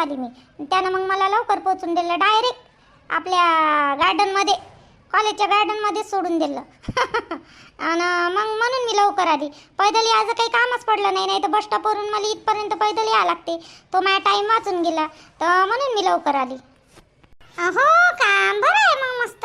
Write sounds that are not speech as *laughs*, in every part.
आली मी. त्यानं मग मला लवकर पोचून दिलं डायरेक्ट आपल्या गार्डनमध्ये कॉलेजच्या गार्डनमध्येच सोडून दिलं. *laughs* आणि मग म्हणून मी लवकर आली. पैदल यायचं काही कामच पडलं नाही नाही तर बस स्टॉपवरून मला इथपर्यंत पैदल यावं लागते. तो माझा टाईम वाचून गेला. तर म्हणून मी लवकर आली. हो का बरं आहे मग मस्त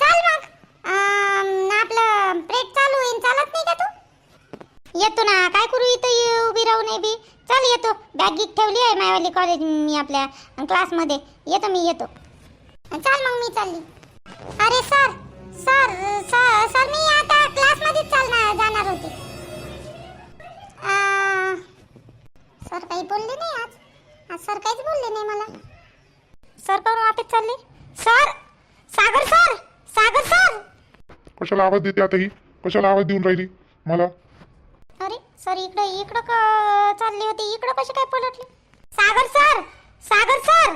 चल मग अं, आपलं प्रेट चालू होईन चालत नाही का तू येतो ना काय करू इथं ये- उभी राहू नये बी चल येतो बॅग गिक ठेवली आहे मायवाली कॉलेज मी आपल्या क्लासमध्ये येतो मी येतो. चल मग मी चालली. अरे सर सर सर सर मी आता क्लासमध्येच चालणार जाणार होते. सर काही बोलले नाही आज. आज सर काहीच बोलले नाही मला. सर पण वापस चालले. Sir Sagar sir Sagar sir कशाला आवाज देते आता ही कशाला आवाज देऊन राहिली मला? अरे सर इकडं इकडं का चालले होते. इकडं कसे काय पलटले? सागर सर सागर सर.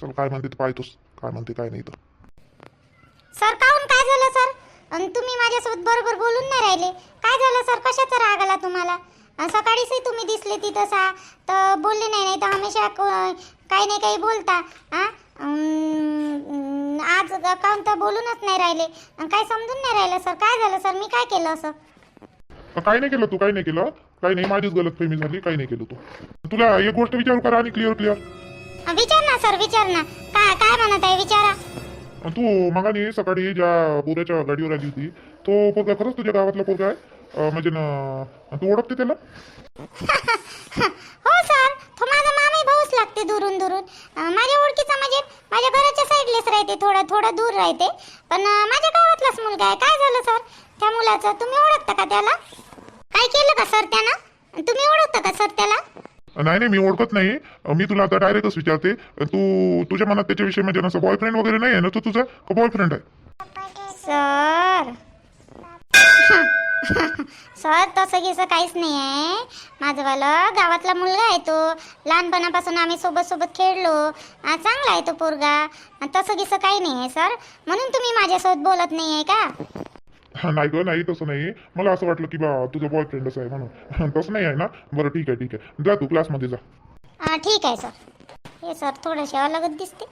चल काय म्हणते ते पाहतोस. काय म्हणते काय नाही तर सर काहून काय झालं सर? अन तुम्ही माझ्यासोबत बरोबर बोलून नाही राहिले. काय झालं सर? कशाचा राग आला तुम्हाला? अन सकाळीचही तुम्ही दिसले तिथं सा तर बोलले नाही नाही तर हमेशा क- काही नाही काही बोलता. हा अं, आज काहून तर बोलूनच नाही राहिले. अन काय समजून नाही राहिलं सर? काय झालं सर? मी काय केलं असं? काय नाही केलं तू काय नाही केलं? काही नाही माझीच गलतफहमी झाली काही नाही केलं तू. तुला एक गोष्ट विचारू करा आणि क्लिअर क्लिअर विचार ना सर विचार ना. काय काय म्हणत आहे विचारा. तू मगाने सकाळी ज्या पोऱ्याच्या गाडीवर आली होती तो पोरगा खरंच तुझ्या गावातला पोरगा आहे? अ, म्हणजे न तू ओळखते त्याला? *laughs* हो सर तो माझा मामाही भाऊच लागते दुरून दुरून. अं, माझ्या ओळखीचा म्हणजे माझ्या घराच्या साईडलेच राहते थोडा थोडा दूर राहते. पण अं, माझ्या गावातलाच मुलगा आहे. काय झालं सर त्या मुलाचं तुम्ही ओळखता का त्याला? काय केलं का सर त्यानं तुम्ही ओळखता का सर त्याला नाही नाही मी ओळखत नाही. मी तुला आता डायरेक्टच विचारते. तू तुझ्या मनात त्याच्याविषयी म्हणजे असं बॉयफ्रेंड वगैरे नाही आहे ना तो तुझा? का बॉयफ्रेंड आहे? सर. *laughs* सर तसं गिसं काहीच नाही आहे माझंवालं गावातला मुलगा आहे तो. लहानपणापासून आम्ही सोबत सोबत खेळलो चांगला आहे तो पोरगा. तसं गिसं काही नाही आहे सर. म्हणून तुम्ही माझ्यासोबत बोलत नाही आहे का? हा, नाही ग नाही तसं नाही मला असं वाटलं की बा तुझा बॉयफ्रेंडच आहे म्हणून. तसं नाही आहे ना? बरं ठीक आहे ठीक आहे. जा तू क्लासमध्ये जा. हा, ठीक आहे सर हे सर थोडेसे अलगच दिसते.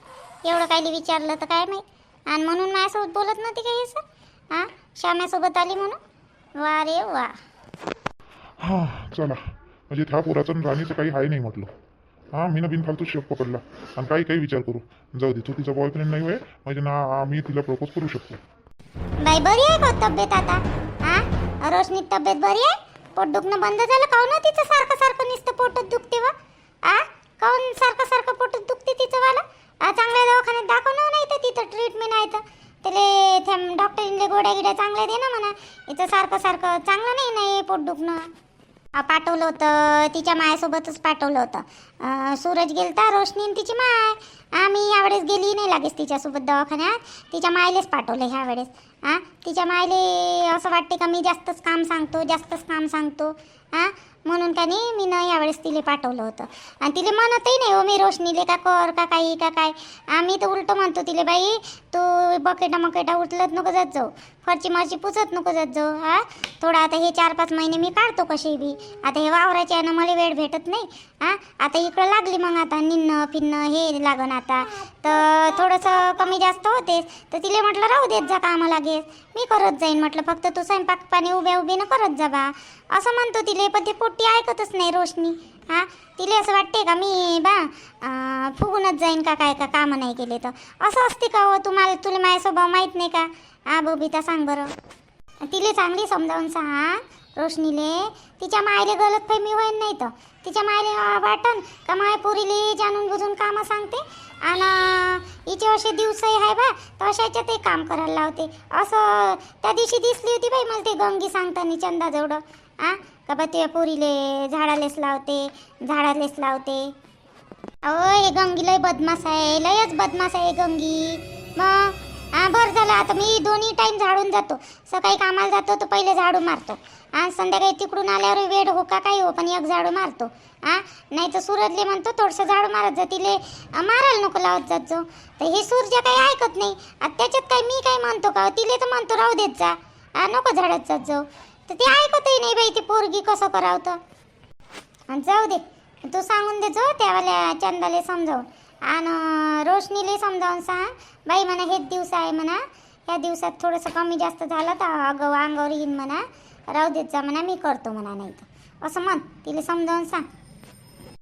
एवढं काही विचारलं तर काय माहीत. आणि म्हणून माझ्यासोबत बोलत नव्हती का हे सर हां श्याम्यासोबत आली म्हणून? वा रे वा. हां चला. म्हणजे त्या पोराचं राणीचं काही आहे नाही म्हटलं. हां मी ना बिनफालतू शेप पकडला. आणि काही काही विचार करू. जाऊ दे तू तिचा बॉयफ्रेंड नाही होय. म्हणजे ना आम्ही तिला प्रपोज करू शकतो. बाई बरी आहे का तब्येत आता? हा रोशनी तब्येत बरी आहे? पोट दुखणं बंद झालं काहून हो तिचं? सारखं सारखं नुसतं पोटच दुखते व. आ? काहून हो? सारखं सारखं पोटच दुखते तिचं वाला? आ, चांगल्या दवाखान्यात दाखवणं हो नाही तर तिथं ट्रीटमेंट आहे तर. त्याले त्या डॉक्टरींले गोड्या गिड्या चांगल्या दे ना म्हणा. इथं सारखं सारखं चांगलं नाही नाही पोट दुखणं. पाठवलं होतं तिच्या मायासोबतच पाठवलं होतं. सूरज गेलता रोशनी तिची माय. आम्ही यावेळेस गेली नाही लागेच तिच्यासोबत दवाखान्यात. तिच्या मायलेच पाठवलं ह्या वेळेस हां तिच्या मायले असं वाटते का मी जास्तच काम सांगतो जास्तच काम सांगतो. हां म्हणून का नाही मी ना यावेळेस तिले पाठवलं होतं. आणि तिले म्हणतही नाही हो मी रोशनीले का कर का काही का काय? आम्ही तर उलटं म्हणतो तिले बाई तू बकेटा मकेटा उचलत नको जात जाऊ. फरची मरची पुसत नको जात जाऊ हा? थोडं आता हे चार पाच महिने मी काढतो कसे बी. आता हे वावराचे आहे ना मला वेळ भेटत नाही हा? आता इकडं लागली मग आता निन्न फिरणं हे लागन आता. तर थोडंसं कमी जास्त होतेच तर तिले म्हटलं राहू देत जा कामं लागेल मी करत जाईन. म्हटलं फक्त तू स्वयंपाक पाणी उभ्या उभीनं करत जा बा. असं म्हणतो तिले पण ते पोट्टी ऐकतच नाही रोशनी. हां? तिले असं वाटते का मी बा फुगूनच जाईन का काय का कामं नाही केले तर? असं असते का हो? तुम्हाला तुला माझ्या स्वभाव माहीत नाही का? हा बबिता सांग बरं. तिले चांगली समजावून सांग रोशनीले. तिच्या मायले गलत फहमी होईन नाही तर. तिच्या मायले वाटन का माय पोरीले जाणून बुजून कामं सांगते. आणि हिचे असे दिवसही आहे बा तर अशाच्या ते काम करायला लावते. असं त्या दिवशी दिसली होती बाई मला ते गंगी सांगताना चंदाजवळ. आ का बा ते पोरीले झाडालेच लावते झाडालेच लावते. अहो हे गंगी लय बदमाश आहे लयच बदमाश आहे गंगी. मग हां बरं झालं. आता मी दोन्ही टाईम झाडून जातो. सकाळी कामाला जातो तर पहिले झाडू मारतो. आणि संध्याकाळी तिकडून आल्यावर वेळ हो का काही हो पण एक झाडू मारतो. हां नाही तर सूरजले म्हणतो थोडंसं झाडू मारत जा. तिले मारायला नको लावत जात जो तर हे सूर्य काही ऐकत नाही. आता त्याच्यात काय मी काय म्हणतो का? तिले तर म्हणतो राहू देत जा. हा नको झाडत जात जाऊ. तर ते ऐकतही नाही बाई ती पोरगी कसं करावं तर. आणि जाऊ दे. तू सांगून दे जो त्यावाल्या चंदाले समजावून. आणि रोशनीले समजावून सांग. बाई म्हणा हेच दिवस आहे म्हणा. ह्या दिवसात थोडंसं कमी जास्त झालं तर अगं अंगावर येईन म्हणा. राहू देत जा म्हणा मी करतो म्हणा नाही तर असं म्हण तिला समजावून सांग.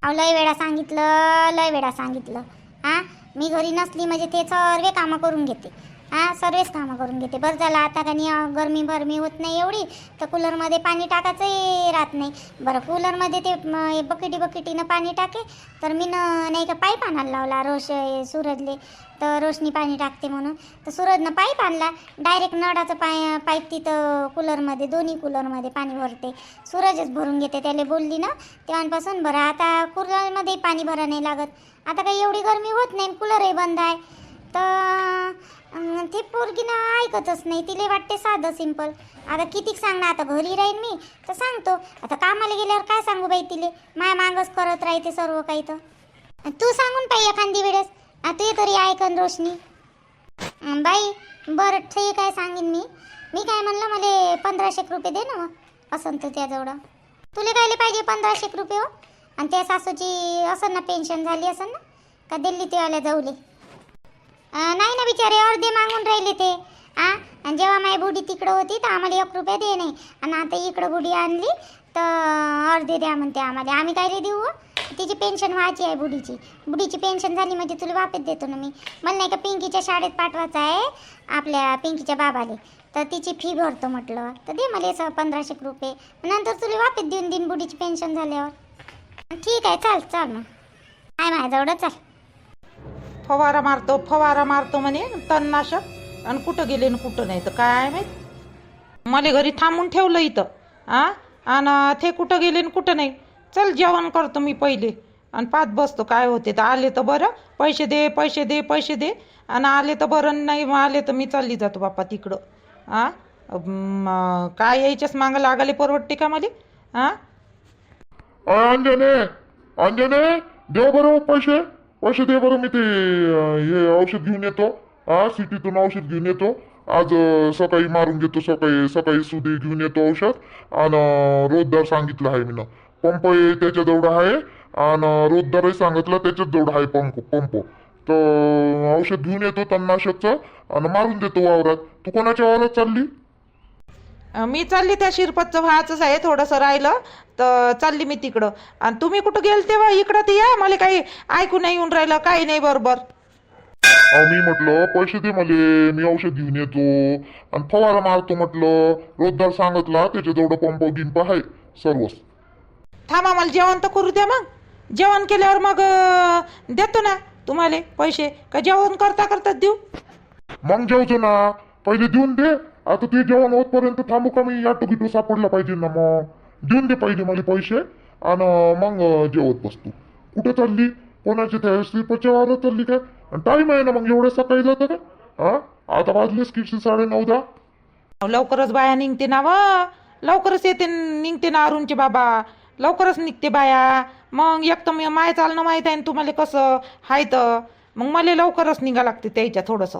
अहो लय वेळा सांगितलं लय वेळा सांगितलं. हां? मी घरी नसली म्हणजे ते सर्व कामं करून घेते. हां सर्वच कामं करून घेते. बरं झालं आता का नाही गरमी भरमी होत नाही एवढी तर कूलरमध्ये पाणी टाकायचंही राहत नाही. बरं कूलरमध्ये ते म, बकेटी बकेटीनं पाणी टाके तर मी न नाही का पाईप आणायला लावला रोश सूरजले. तर रोशनी पाणी टाकते म्हणून. तर सूरजनं पाईप आणला डायरेक्ट नळाचं पाय पाईप तिथं कूलरमध्ये दोन्ही कूलरमध्ये पाणी भरते. सूरजच भरून घेते त्याला बोलली ना तेव्हापासून. बरं आता कूलरमध्ये पाणी भरा नाही लागत. आता काही एवढी गरमी होत नाही कूलरही बंद आहे. तर अं, ते पोरगीनं ऐकतच नाही. तिला वाटते साधं सिंपल आता कितीक सांगणार? आता घरी राहीन मी तर सांगतो. आता कामाला गेल्यावर काय सांगू बाई तिले? माया मागच करत राहते सर्व काही तर. तू सांगून पाहिजे एखादी वेळेस. ते तू तरी ऐकन रोशनी. बाई बरं ठीक आहे सांगेन मी? मी काय म्हणलं मला पंधराशे रुपये दे ना मग. असं तर त्याजवळ. तुला कायले पाहिजे पंधराशे रुपये हो? आणि त्या सासूची असं ना पेन्शन झाली असेल ना? का दिल्ली तेवाल्या जाऊले? नाही ना बिचारे अर्धे मागून राहिले ते. आ आणि जेव्हा माझी बुडी तिकडं होती तर आम्हाला एक रुपया दे नाही. आणि आता इकडं बुडी आणली तर अर्धे द्या म्हणते आम्हाला. आम्ही काय देऊ तिची पेन्शन व्हायची आहे बुडीची बुडीची पेन्शन झाली म्हणजे तुला वापस देतो ना मी. मला नाही का पिंकीच्या शाळेत पाठवायचं आहे आपल्या पिंकीच्या बाबाले. तर तिची फी भरतो म्हटलं. तर दे मला असं पंधराशे रुपये. नंतर तुला वापस देऊन देईन बुडीची पेन्शन झाल्यावर. ठीक आहे चाल चाल मग. आहे माझ्याजवळ चाल. फवारा मारतो फवारा मारतो म्हणे तणनाशक. आणि कुठं गेले आणि कुठं नाही तर काय माहीत? मला घरी थांबून ठेवलं इथं आ? आणि ते कुठं गेले आणि कुठं नाही. चल जेवण करतो मी पहिले. आणि पाच बसतो काय होते तर आले तर बरं. पैसे दे पैसे दे पैसे दे. आणि आले तर बरं नाही मग आले तर मी चालली जातो बापा तिकडं. आ? काय यायच्याच मागं लागाले परवडते का मला? आ? अंजने अंजने देव बरोबर पैसे. औषध दे बरं मी ते अं, हे औषध घेऊन येतो. हा सिटीतून औषध घेऊन येतो. आज अं, सकाळी मारून घेतो सकाळी सकाळी सुधी घेऊन येतो औषध. आणि रोजदार सांगितलं आहे मी पंप त्याच्या त्याच्याजवळ आहे. आणि रोजदारही सांगितलं त्याच्याच जवळ आहे पंप पंप. तर औषध घेऊन येतो तणनाशकचं. आणि मारून देतो वावरात. तू कोणाच्या वावरात चालली? मी चालली त्या शिरपतचं व्हायचंच आहे थोडंसं राहिलं तर चालली मी तिकडं. आणि तुम्ही कुठं गेल तेव्हा इकडं ते या मला काही ऐकू नाही येऊन राहिलं काही नाही बरोबर. अहो मी म्हटलं पैसे दे मले मी औषध घेऊन येतो. आणि फवारा मारतो म्हटलं रोजदार सांगितला त्याच्याजवळ पंप गिंप आहे सर्वच. थांबा मला जेवण तर करू द्या मग. जेवण केल्यावर मग अं, देतो ना तुम्हाला पैसे. का जेवण करता करता देऊ? मग जेवतो ना. पहिले देऊन दे. आता ते जेवण होतपर्यंत थांबू का मी? याटो गिटो सापडला पाहिजे ना मग. देऊन दे पहिले मला पैसे आणि मग जेवत बसतो. कुठे चालली? कोणाच्या त्या श्रीपच्या वावरात चालली काय? टाईम आहे ना मग एवढ्या सकाळी जातं का? हा आता वाजलेच किती? साडे नऊ दहा. लवकरच बाया निघते ना व. लवकरच येते निघते ना अरुणचे बाबा. लवकरच निघते बाया. मग एक तर माय चालणं माहीत आहे ना तुम्हाला कसं? हाय तर. मग मला लवकरच निघा लागते त्याच्या थोडंसं.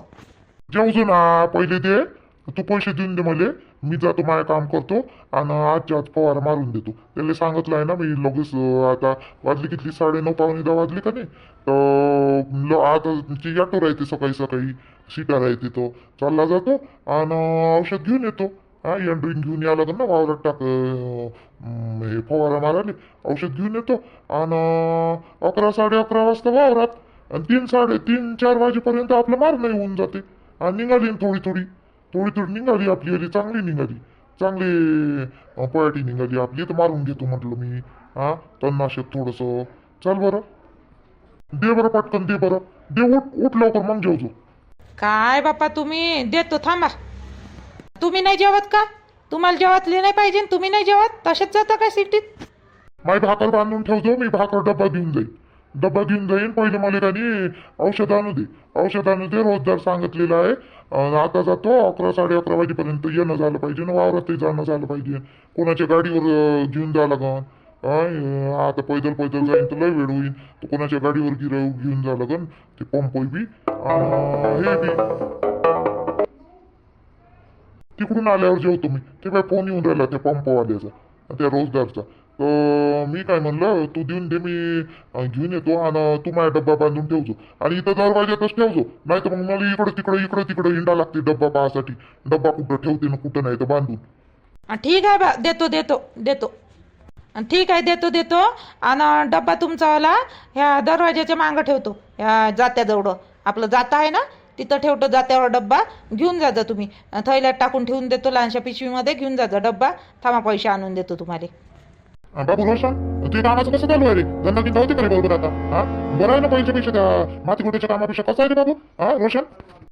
जेवतो ना पहिले दे. तू पैसे देऊन दे मला. मी जातो माझं काम करतो आणि आजच्या आज पवार मारून देतो. त्याला सांगितलं आहे ना मी लगेच आता वाजली किती? साडे नऊ पावणे दहा वाजली का नाही? तर आता ती ऑटो राहते सकाळी सकाळी सीटा राहते तो. चालला जातो आणि औषध घेऊन येतो. हा ड्रिंक घेऊन यायला लागेल ना वावरात टाक हे फवारा मारायला औषध घेऊन येतो. आणि अकरा साडे अकरा वाजता वावरात. आणि तीन साडे तीन चार वाजेपर्यंत आपलं मारणं होऊन जाते. आणि निघाली ना थोडी थोडी. थोडी थोडी निघाली आपली आली चांगली निघाली. चांगली पयाटी निघाली आपली तर मारून घेतो म्हटलं मी. हा? तणनाशक थोडंसं. चल बरं. दे बरं पटकन दे बरं. दे उठ उठ लवकर मग जेवतो काय बापा तुम्ही? देतो थांबा. तुम्ही नाही जेवत का? तुम्हाला जेवतले नाही पाहिजे तुम्ही नाही जेवत? तसेच जाता का सिटीत? माई भाकर बांधून ठेवतो मी भाकर डब्बा घेऊन जाईन. डब्बा घेऊन जाईन पहिले मला काही औषध आणू दे. औषध आणू दे रोजदार सांगितलेलं आहे. अं, आता जातो अकरा साडे अकरा वाजेपर्यंत येणं झालं पाहिजे ना वावरातही जाणं झालं पाहिजे. कोणाच्या गाडीवर अं, घेऊन जा लागन. अं, आता पैदल पैदल जाईन तर लय वेळ होईल तर कोणाच्या गाडीवर गिरव घेऊन जा लागन ते पंप बी. आणि हे बी. तिकडून आल्यावर जेवतो मी. ते काय फोन येऊन राहिला त्या पंपवाल्याचा त्या रोजदारचा. तर मी काय म्हणलं तू देऊन दे मी घेऊन येतो आणि तू माझा डब्बा बांधून ठेवतो आणि इथं दरवाज्यातच ठेवतो नाही तर मग मला इकडं तिकडं इकडं तिकडं हिंडा लागते डब्बा पाहासाठी. डब्बा कुठं ठेवते ना कुठं नाही तर बांधून. ठीक आहे बा देतो देतो देतो. ठीक आहे देतो देतो. आणि डब्बा तुमचावाला ह्या दरवाज्याच्या मागं ठेवतो. ह्या जात्याजवळ. आपलं जाता आहे ना तिथं ठेवतो जात्यावर डब्बा. घेऊन जा जा तुम्ही. थैल्यात टाकून ठेवून देतो लहानशा पिशवीमध्ये घेऊन जा जा डब्बा. थांबा पैसे आणून देतो तुम्हाला. बाबू रोशन तुझ्या कामाचं कसं चालू आहे रे? धंदा किंवा होते का रे बरोबर आता? हा? बरं आहे ना पैशापेक्षा त्या माती गोट्याच्या कामापेक्षा कसं आहे रे बाबू? हा रोशन?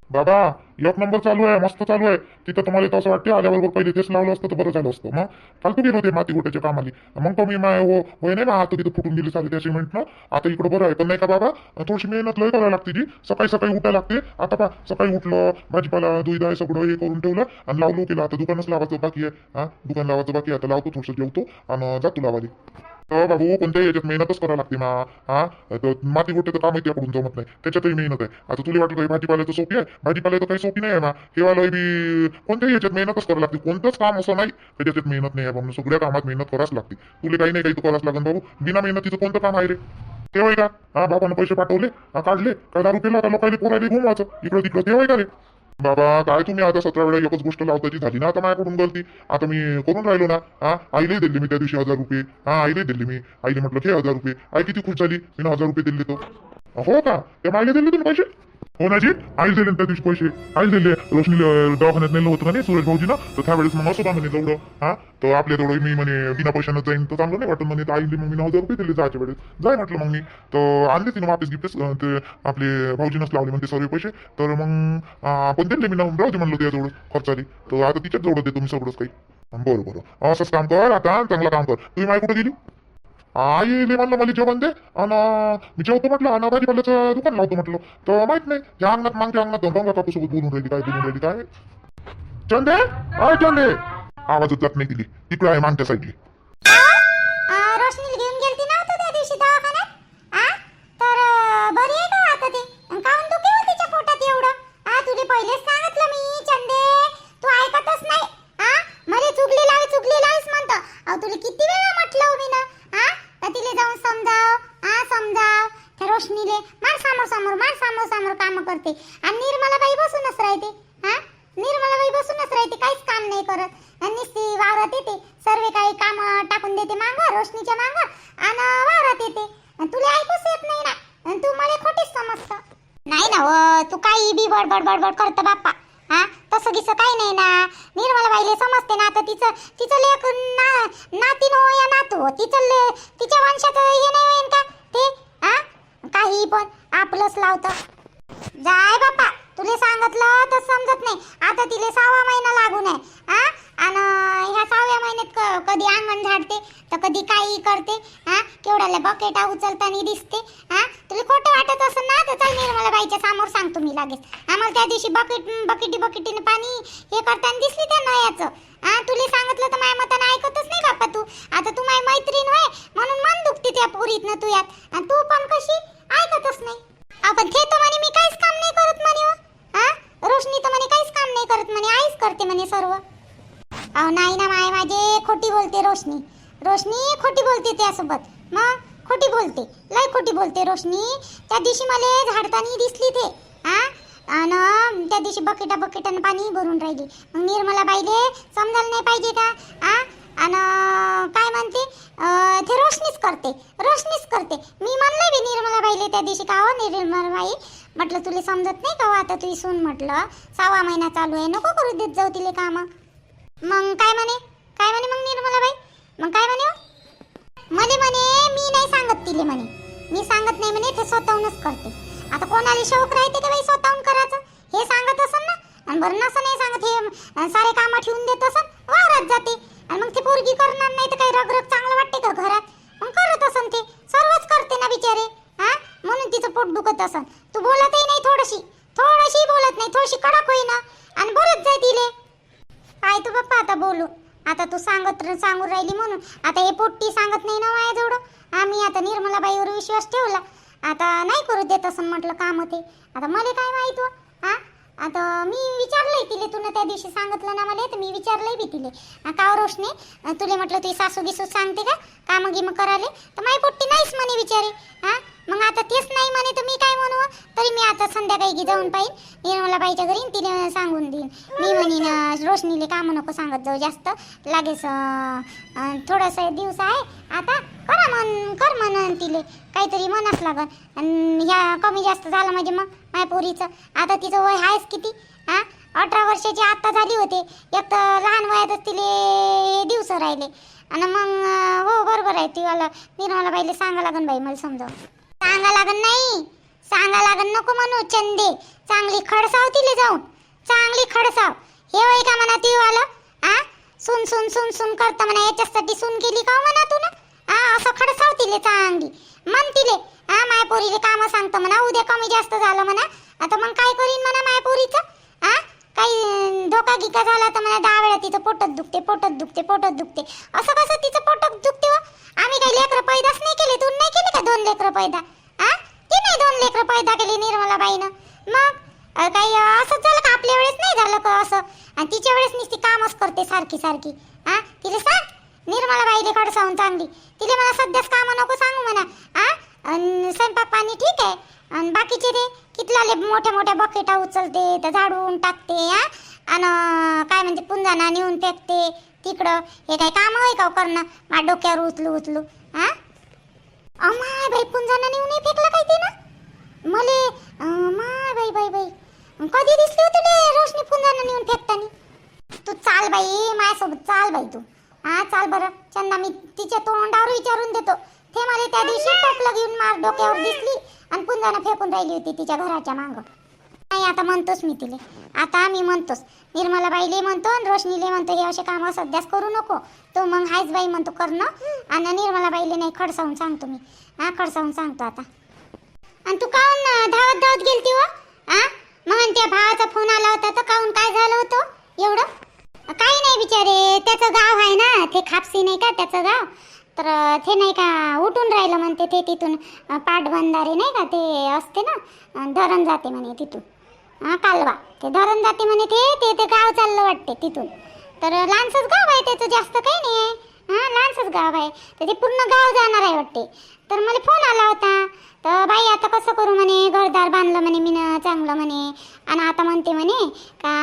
बाबा एक नंबर चालू आहे मस्त चालू आहे. तिथं तुम्हाला तर असं वाटते आल्याबरोबर पहिले तेच लावलं असतं तर बरं झालं असतं. मग फालतू गेलो होते माती गोट्याच्या कामाली. मग तो मी माय हो होय नाही ना आता तिथं फुटून गेली चालते त्या सिमेंटनं आता इकडं बरं आहे. पण नाही का बाबा थोडीशी मेहनत लय करायला लागते जी. सकाळी सकाळी उठायला लागते. आता पा सकाळी उठलं भाजीपाला दुई दाय सगळं हे करून ठेवलं आणि लावलो केलं. आता दुकानच लावायचं बाकी आहे. हा? दुकान लावायचं बाकी आहे. आता लावतो थोडंसं जेवतो आणि जातो लावाली बाबू कोणत्याही याच्यात मेहनतच करावं लागते ना. हा? तर माती गोटे तर काम आहे त्याकडून जमत नाही. त्याच्यातही मेहनत आहे. आता तुला वाटत का भाजीपाला तर सोपी आहे? भाजीपाला तर काही सोपी नाही आहे ना हे वालं बी कोणत्याही याच्यात मेहनतच करावं लागते. कोणतंच काम असं नाही त्याच्यात मेहनत नाही आहे बाबा. सगळ्या कामात मेहनत करावंच लागते. तुला काही नाही काही तर करावंच लागेल बाबू. बिना मेहनतीचं कोणतं काम आहे रे? तेव्हा का? हा बाबानं पैसे पाठवले काढले काय दारू केला आता लोकांनी पोरायला घुमवायचं. इकडं तिकडं तेव्हा का रे? बाबा काय तुम्ही आता सतरा वेळा एकच गोष्ट लावताची झाली ना आता माझ्याकडून गलती? आता मी करून राहिलो ना? हा? आईलाही दिले मी त्या दिवशी हजार रुपये. हा आईलाही दिले मी. आईने म्हटलं हे हजार रुपये. आई किती खुश झाली. मी हजार रुपये दिले तो. हो का? त्या माईने दिले तुम्ही पैसे? हो ना आईल दिले ना त्या दिवशी पैसे. आईल दिले. रोशनी दवाखान्यात नेलं होतं म्हणे नाही सुरेश भाऊजी ना तर त्यावेळेस मग असं म्हणे तेवढं हा? तर आपल्या तेवढं मी म्हणे बिना पैशानं जाईन तर चांगलं नाही वाटत म्हणे. तर आईले मग मी हजार रुपये दिले जायच्या वेळेस. जाय म्हटलं मग मी. तर आणले तिनं वापस गिफ्ट ते आपले भाऊजीनंच लावले म्हणते सर्व पैसे. तर मग आपण दिले मी ना राहू दे म्हणलं त्याजवळ खर्चाली. तर आता तिच्याच जवळ देतो मी सगळंच काही. बरं बरं. असंच काम कर आता चांगलं काम कर. तुम्ही माय कुठे गेली? आई ले म्हणलं मला जेवण दे. आणि मी जेवतो म्हटलं आणि भाजीपाल्याचं दुकान लावतो म्हटलं. तर माहीत नाही या अंगणात मागच्या अंगणात गंगा काकूसोबत बोलून राहिली काय बोलून राहिली काय? चंदे? अय चंदे! आवाज जात नाही दिली तिकडे आहे मागच्या साईडली आ, रोशनीला घेऊन गेलती नव्हतं त्या दिवशी दवाखान्यात आ तर अ, बरी आहे का आता ती अन काहून दुखी होती तिच्या पोटात एवढं आ तुले पहिलेच सांगितलं मी चंदे तू ऐकतच नाही आ मला चुगली लावी चुगली लावीस म्हणतो अहो तुला किती वेळा म्हटलं हो मी ना आ तर तिले जाऊन समजाव आ समजाव त्या रोशनीले मार समोर समोर मार समोर समोर काम करते आणि निर्मलाबाई बसूनच राहते हा निर्मलाबाई बसूनच राहते काहीच काम नाही करत आणि नुसती वावरात येते सर्व काही काम टाकून देते मांग रोशनीच्या आणि वावरात येते. आणि तुला ऐकूच येत नाही ना. आणि तू मला खोटीच समजत. नाही ना हो तू काही बी बडबड बडबड करत बाप्पा. हा? तसं गिसं काही नाही ना. निर्मलाबाईले समजते ना आता तिचं तिचं लेख ना नातीन हो या नातू. तिचं ले तिच्या वंशाचं हे नाही होईन का? ते? हा? काही पण आपलंच लावतं. जाय बाप्पा. तुले सांगितलं तर समजत नाही. आता तिले सहावा महिना लागून आहे हा आणि ह्या सहाव्या महिन्यात क- कधी अंगण झाडते तर कधी काही करते हा केवढ्याला बकेटा उचलताना दिसते हा तुला खोटं वाटत असं ना तर चल निर्मला बाईच्या समोर सांगतो मी लागेल आम्हाला त्या दिवशी बकेट बकेटी बकेटीने पाणी हे करताना दिसली त्या नळ्याचं. हा तुले सांगितलं तर माझ्या मतानं ऐकतच नाही बाप्पा तू. आता तू माझी मैत्रीण होय म्हणून मन दुखते त्या पुरीतनं तू यात आणि तू पण कशी ऐकतच नाही आपण ते तर म्हणे मी काहीच काम नाही करत म्हणे हो. हा रोशनी तर म्हणे काहीच काम नाही करत म्हणे आईच करते म्हणे सर्व अहो नाही ना माय माझे खोटी बोलते रोशनी रोशनी खोटी बोलते त्यासोबत. मग खोटी बोलते. लय खोटी बोलते रोशनी. त्या दिवशी मला झाडताना दिसली ते. हा आणि त्या दिवशी बकेटा बकेटानं पाणी भरून राहिली. मग निर्मला बाईले समजायला नाही पाहिजे का? आ? आणि काय म्हणते? ते रोशनीच करते. रोशनीच करते. मी म्हणलं बी निर्मला बाईले त्या दिवशी का हो निर्मला बाई? म्हटलं तुला समजत नाही का हो आता तुझी सून म्हटलं. सहावा महिना चालू आहे. नको करू देत जाऊ तिले कामं. मग काय म्हणे? काय म्हणे मग निर्मला बाई? मग काय म्हणे? म्हणे म्हणे मी नाही सांगत तिले म्हणे. मी सांगत नाही म्हणे ते स्वतःहूनच करते. आता कोणाला शौक राहते का बाई स्वतःहून करायचं? हे सांगत असन ना? आणि बरं नसं नाही सांगत हे सारे कामं ठेवून देत असन वावरात जाते. आणि मग ते पोरगी करणार नाही तर काही रगरग चांगलं वाटते का घरात? मग करत असन ते. सर्वच करते ना बिचारे हा? म्हणून तिचं पोट दुखत असन. तू बोलतही नाही थोडीशी. थोडीशी बोलत नाही थोडीशी कडक होईना. आणि बोलत जाय तिले. काय तू बाप्पा आता बोलू. आता तू सांगत सांगून राहिली म्हणून. आता हे पोट्टी सांगत नाही ना माझ्याजवळ. आम्ही आता निर्मलाबाईवर विश्वास ठेवला. आता नाही करू देत असं म्हटलं काम ते. आता मला काय माहीत हो? हा आता मी विचारलंय तिले तुला त्या दिवशी सांगितलं ना मला तर मी विचारलंय बी तिले. का हो रोशने? तुले म्हटलं तुझी सासू गिसू सांगते का? कामं गिमं कराले तर माई पोट्टी नाहीच म्हणे विचारे हा मग आता तेच नाही म्हणे तर मी काय म्हणू? तरी मी आता संध्याकाळी जाऊन पाहिन. निर्मलाबाईच्या घरी आणि तिने सांगून देईन. मी म्हणीन रोशनीले कामं नको सांगत जाऊ जास्त. लागेच अं, दिवस आहे. आता करा म्हण कर म्हण तिले. काहीतरी म्हणच लागन. आणि ह्या कमी जास्त झालं म्हणजे मग माझ्या पोरीचं. आता तिचं वय आहेच किती? हा अठरा वर्षाची आत्ता झाली होते. एक तर लहान वयातच तिले दिवस राहिले. आणि मग हो बरोबर आहे. तिला निर्मला बाईला सांगा लागन बाई मला समजावून. सांगा लागन नाही. सांगा लागन नको म्हणू चंदे. चांगली खडसाव तिले जाऊन. चांगली खडसाव. हे वय का म्हणा ती आलं आ? सुन सुन सुन सुन करता म्हणा याच्यासाठी सुन केली का हो म्हणा तू ना? आ असं खडसाव तिले चांगली. मन तिले. हा माय पोरीले काम सांगतो म्हणा उद्या कमी जास्त झालं म्हणा. आता मग काय करीन म्हणा माय पोरीचं? हा काही धोका गिका झाला तर म्हणा दहा वेळा तिचं पोटत दुखते पोटत दुखते पोटत दुखते. असं कसं तिचं पोटत दुखते हो? आम्ही काही लेकरं पैदाच नाही लेकरं पैदा. आ? ती नाही दोन लेकरं पैदा केली निर्मलाबाईनं? मग? काही असंच झालं का? आपल्या वेळेस नाही झालं का असं? आणि तिच्या वेळेस नुसती कामच करते सारखी सारखी. आ? तिला सांग. निर्मलाबाई बाईले सांगून चांगली. तिला मला सध्याच कामं नको सांगू म्हणा. आ? अन स्वयंपाक पाणी ठीक आहे. आणि बाकीचे ते कितलाले मोठ्या मोठ्या बकेटा उचलते तर झाडून टाकते हा आणि काय म्हणते पुंजाना नेऊन फेकते तिकडं. हे काय काम आहे का हो करणं? मा डोक्यावर उचलू उचलू. हा अमाय बाई पुंजाना नेऊन फेकलं फेकला काय ते ना मले अं, माय बाई बाई बाई. कधी दिसली होती रे रोशनी पुंजाना नेऊन फेकतानी? तू चाल बाई माझ्यासोबत चाल बाई तू. हा चाल बरं. चंदा मी तिच्या तोंडावर विचारून देतो. ते मला त्या दिवशी टोपलं घेऊन मार डोक्यावर दिसली आणि पुंजाना फेकून राहिली होती तिच्या घराच्या मागं. नाही आता म्हणतोच मी तिले. आता मी म्हणतोच. निर्मला बाईले म्हणतो आणि रोशनीले म्हणतो हे असे कामं सध्याच करू नको. तो मग हायच बाई म्हणतो करणं. आणि निर्मला बाईले नाही खडसावून सांगतो मी. हा खडसावून सांगतो आता. आणि तू काहून धावत धावत गेलती हो? हा मग त्या भावाचा फोन आला होता तर काहून काय झालं होतं? एवढं? काही नाही बिचारे त्याचं गाव आहे ना ते खापसी नाही का त्याचं गाव? तर ते नाही का उठून राहिलं म्हणते ते तिथून. अं, पाटबंधारे नाही का ते असते ना धरण जाते म्हणे तिथून. हा कालवा. ते धरण जाते म्हणे ते ते ते गाव चाललं वाटते तिथून. तर लहानसंच गाव आहे त्याचं जास्त काही नाही आहे. हां लहानसंच गाव आहे. तर ते पूर्ण गाव जाणार आहे वाटते. तर मला फोन आला होता. तर बाई आता कसं करू म्हणे? घरदार बांधलं म्हणे मी चांगलं म्हणे. आणि आता म्हणते म्हणे का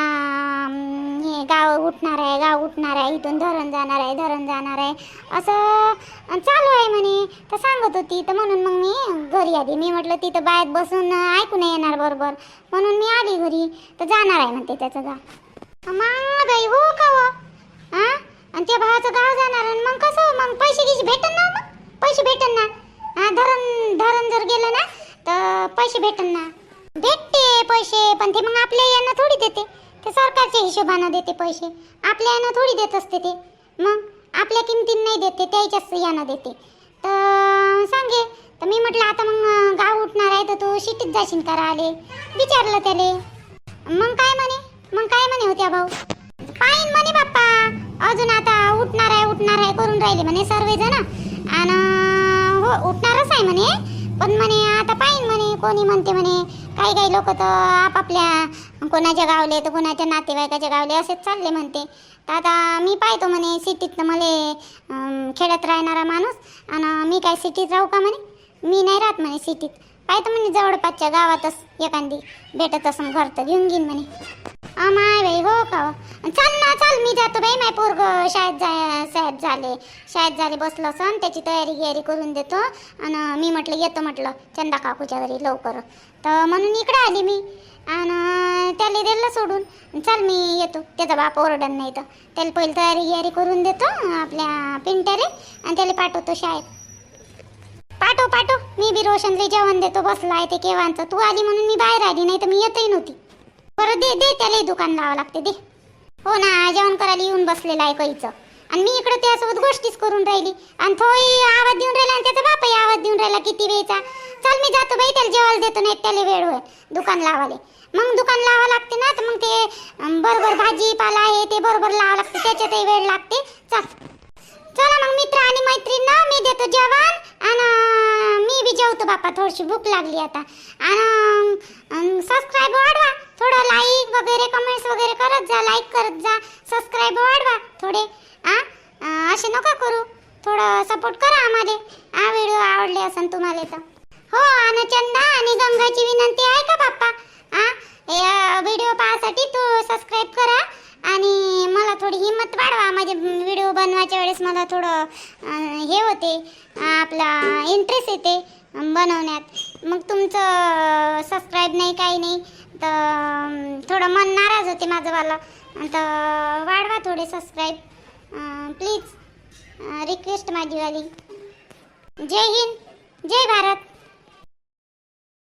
हे गाव उठणार आहे गाव उठणार आहे इथून धरण जाणार आहे धरण जाणार आहे. असं चालू आहे म्हणे. तर सांगत होती. तर म्हणून मग मी घरी आली. मी म्हटलं तिथं बाहेर बसून ऐकू नाही येणार बरोबर. म्हणून मी आली घरी. तर जाणार आहे म्हणते त्याचं गाव. मग बाई हो का हो? हां आणि त्या भावाचं गाव जाणार आणि मग कसं? मग पैसे गिसे भेटन ना मग? पैसे भेटन ना? हा धरण धरण जर गेलं ना तर पैसे भेटन ना? भेटते पैसे पण ते मग आपल्या यांना थोडी देते. ते सरकारच्या हिशोबानं देते पैसे. आपल्या यानं थोडी देत असते ते. मग आपल्या किमतीनं नाही देते त्याच्याच यानं देते. तर सांगे तर मी म्हटलं आता मग गाव उठणार आहे तर तू शिटीत जाशील करा आले विचारलं त्याले. मग काय म्हणे? मग काय म्हणे होत्या भाऊ? पाहिन म्हणे बाप्पा. अजून आता उठणार आहे उठणार आहे करून राहिले म्हणे सर्वजण. आणि हो उठणारच आहे म्हणे. पण म्हणे आता पाहिन म्हणे कोणी म्हणते म्हणे. काही काही लोक तर आपापल्या कोणाच्या गावले तर कोणाच्या नातेवाईकाच्या गावले असेच चालले म्हणते. तर आता मी पाहतो म्हणे सिटीत मला खेड्यात राहणारा माणूस. आणि मी काय सिटीत राहू का म्हणे? मी नाही राहत म्हणे सिटीत. पाहतो म्हणे जवळपासच्या गावातच एखादी भेटत असं घर तर घेऊन घेईन म्हणे. माय बाई हो का? चल ना चल मी जातो बाई माय पोरग शाळेत जाय शाळेत झाले. शाळेत झाले बसलं असं त्याची तयारी गियारी करून देतो. आणि मी म्हटलं येतो म्हटलं चंदा काकूच्या घरी लवकर. तर म्हणून इकडे आली मी. आणि त्याला दिलं सोडून. चल मी येतो. त्याचा बाप ओरडन नाही तर. त्याला पहिले तयारी गियारी करून देतो आपल्या पिंट्याले. आणि त्याला पाठवतो शाळेत. पाठव पाठव. मी बी रोशनले जेवण देतो बसला आहे ते केव्हांचं तू आली म्हणून मी बाहेर आली नाही तर मी येतही नव्हती. बरं दे दे त्याला दुकान लावावं लागते दे. हो ना जेवण करायला येऊन बसलेला आहे कैचं आणि मी इकडे त्यासोबत गोष्टीच करून राहिली. आणि थोडी आवाज देऊन राहिला आणि त्याचा बापही आवाज देऊन राहिला किती वेळचा. चल मी जातो बाई त्याला जेवायला देतो नाही त्याला वेळ होय दुकान लावाले मग दुकान लावा लागते ना तर मग ते बरोबर भाजीपाला आहे ते बरोबर लावा लागते त्याच्यातही वेळ लागते. चल. चला मग मित्र आणि मैत्रीण मी देतो जेवण. आणि मी बी जेवतो बापा थोडीशी भूक लागली आता. आणि सबस्क्राईब वाढवा. थोडं लाईक वगैरे कमेंट्स वगैरे करत जा लाईक करत जा. सबस्क्राईब वाढवा थोडे आ? असे नका करू. थोडं सपोर्ट करा आम्हाला. हा व्हिडिओ आवडले असेल तुम्हाला तर. हो आणि चंदा आणि गंगाची विनंती आहे का बाप्पा? हा व्हिडिओ पाहण्यासाठी तू सबस्क्राईब करा आणि मला थोडी हिंमत वाढवा. म्हणजे व्हिडिओ बनवायच्या वेळेस मला थोडं हे होते. आपला इंटरेस्ट येते बनवण्यात. मग तुमचं सबस्क्राईब नाही काही नाही. तर थोडं मन नाराज होते माझंवालं. तर वाढवा थोडे सबस्क्राईब प्लीज रिक्वेस्ट माझीवाली जय हिंद जय भारत.